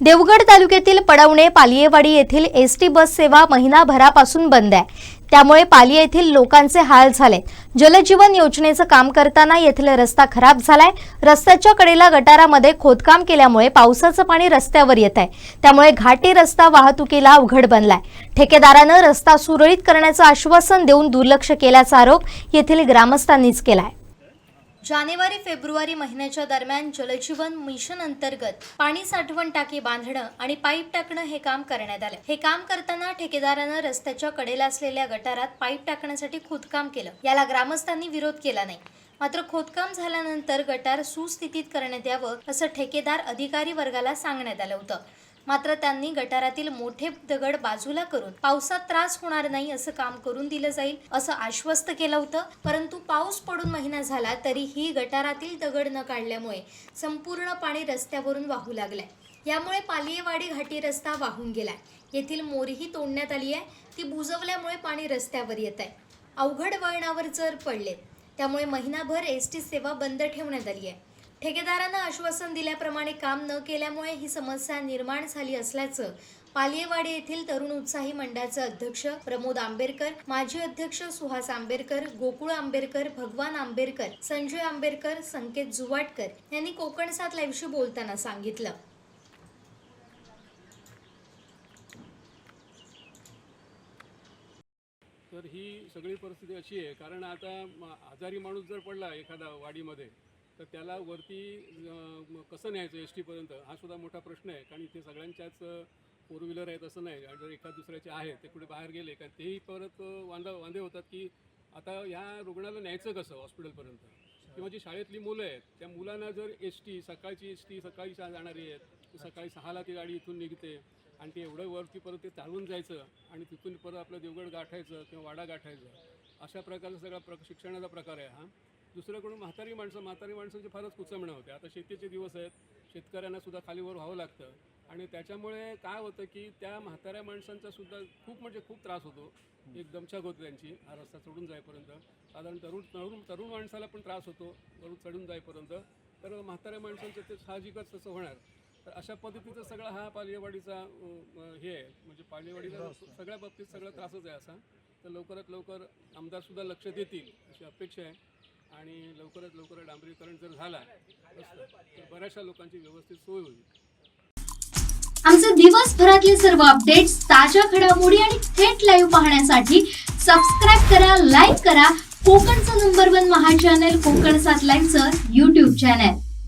Devgad तालुक्यातील पडवणे पालियेवाडी येथील S T bus सेवा महिनाभरापासून बंद आहे. त्यामुळे पालिया येथील लोकांचे हाल झाले. जलजीवन योजनेचं काम करताना येथील रस्ता खराब झालाय. रस्त्याच्या कडेला गटारामध्ये खोदकाम केल्यामुळे पावसाचं पाणी रस्त्यावर येत आहे. त्यामुळे घाटी रस्ता वाहतुकीला अवघड बनलाय. ठेकेदारानं रस्ता सुरळीत करण्याचं आश्वासन देऊन दुर्लक्ष केल्याचा आरोप येथील ग्रामस्थांनीच केलाय. जानेवारी फेब्रुवारी महिन्याच्या दरम्यान जलजीवन मिशन अंतर्गत पाणी साठवण टाकी बांधणं आणि पाईप टाकणं हे काम करण्यात आलं. हे काम करताना ठेकेदारानं रस्त्याच्या कडेला असलेल्या गटारात पाईप टाकण्यासाठी खोदकाम केलं. याला ग्रामस्थांनी विरोध केला नाही. मात्र खोदकाम झाल्यानंतर गटार सुस्थितीत करण्यात यावं असं ठेकेदार अधिकारी वर्गाला सांगण्यात आलं होतं. मात्र त्यांनी गटारातील मोठे दगड बाजूला करून पावसात त्रास होणार नाही असं काम करून दिलं जाईल असं आश्वस्त केलं होतं. परंतु पाऊस पडून महिना झाला तरीही गटारातील दगड न काढल्यामुळे संपूर्ण पाणी रस्त्यावरून वाहू लागलंय. यामुळे पालियेवाडी घाटी रस्ता वाहून गेलाय. येथील मोरीही तोडण्यात आली आहे. ती बुजवल्यामुळे पाणी रस्त्यावर येत आहे. अवघड वळणावर जर पडले त्यामुळे महिनाभर एस टी सेवा बंद ठेवण्यात आली आहे. ठेकेदारांना आश्वासन दिल्याप्रमाणे काम न केल्यामुळे ही समस्या निर्माण झाली असल्याचं पालियेवाडी येथील तरुण उत्साही मंडळाचे अध्यक्ष प्रमोद आंबेडकर माजी अध्यक्ष सुहास आंबेडकर गोकुळ आंबेडकर भगवान आंबेडकर संजय आंबेडकर संकेत जुवाटकर यांनी कोकण सात लाईव्हशी बोलताना सांगितलं. तर ही सगळी परिस्थिती अशी आहे कारण आता आजारी माणूस जर पडला एखादा वाडीमध्ये तर त्याला वरती कसं न्यायचं एस टीपर्यंत हा सुद्धा मोठा प्रश्न आहे. कारण इथे सगळ्यांच्याच फोर व्हीलर आहेत असं नाही. आणि जर एका दुसऱ्याचे आहेत ते कुठे बाहेर गेले का तेही परत वांदा वांदे होतात की आता ह्या रुग्णाला न्यायचं कसं हॉस्पिटलपर्यंत? किंवा जी शाळेतली मुलं आहेत त्या मुलांना जर एस टी सकाळची एस टी सकाळी शाळा जाणारी आहेत सकाळी सहाला ती गाडी इथून निघते. आणि ते एवढं वरती परत ते चालून जायचं आणि तिथून परत आपलं देवगड गाठायचं किंवा वाडा गाठायचं. अशा प्रकारचा सगळा प्र शिक्षणाचा प्रकार आहे हा. दुसऱ्याकडून म्हातारी माणसं म्हातारी माणसांची फारच कुचंबणं होते. आता शेतीचे दिवस आहेत शेतकऱ्यांना सुद्धा खालीवर व्हावं लागतं. आणि त्याच्यामुळे काय होतं की त्या म्हाताऱ्या माणसांचा सुद्धा खूप म्हणजे खूप त्रास होतो. एक दमछाक होते त्यांची हा रस्ता चढून जाईपर्यंत. साधारण तरुण तरुण तरुण माणसाला पण त्रास होतो वरून चढून जाईपर्यंत. तर म्हाताऱ्या माणसांचं ते साहजिकच तसं होणार. तर अशा पद्धतीचा सगळा हा अं, हे आहे. म्हणजे पालियेवाडीचा सगळ्या बाबतीत सगळा त्रासच आहे असा. तर लवकरात लवकर आमदारसुद्धा लक्ष देतील अशी अपेक्षा आहे. आणि लवकरात लवकर डांबरीकरण जर झाला तर बऱ्याचशा लोकांची व्यवस्थित सोय होईल. आमचे दिवसभरातले सर्व अपडेट्स ताज्या घडामोडी आणि थेट लाईव्ह पाहण्यासाठी सबस्क्राईब करा लाईक करा. कोकणचं number one Maha channel Kokan सात लाईव्हचं युट्यूब चॅनल